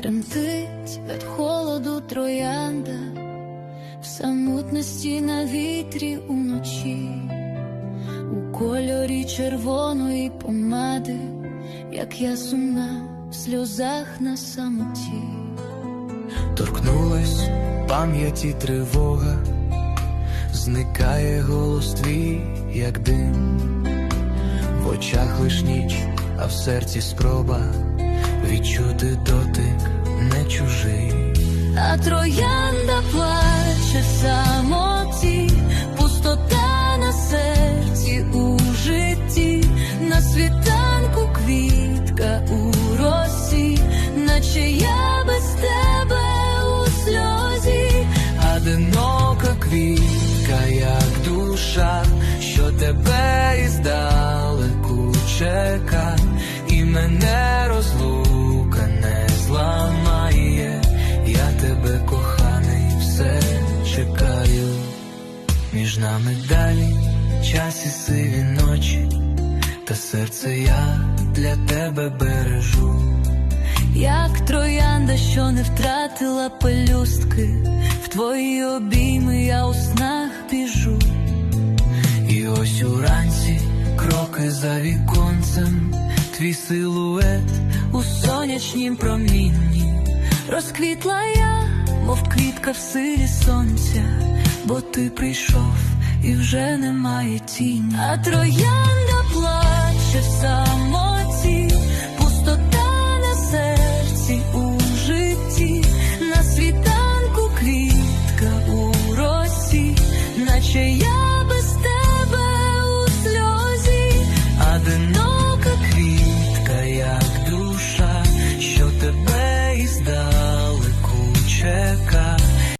Тремтить від холоду троянда, в самотності на вітрі уночі, у кольорі червоної помади, як я сумна в сльозах на самоті. Торкнулась пам'яті тривога, зникає голос твій, як дим, в очах лиш ніч, а в серці спроба відчути чужий. А троянда тебе коханий, все чекаю, між нами далі час і сиві ночі, та серце я для тебе бережу. Як троянда, що не втратила пелюстки, в твої обійми я у снах біжу. І ось уранці кроки за віконцем, твій силует У сонячнім промінні розквітла я, мов квітка в сирі сонця, бо ти прийшов і вже немає тінь, а троянда плаче в самоті, пустота на серці у житті, на світанку квітка у росі, наче я би.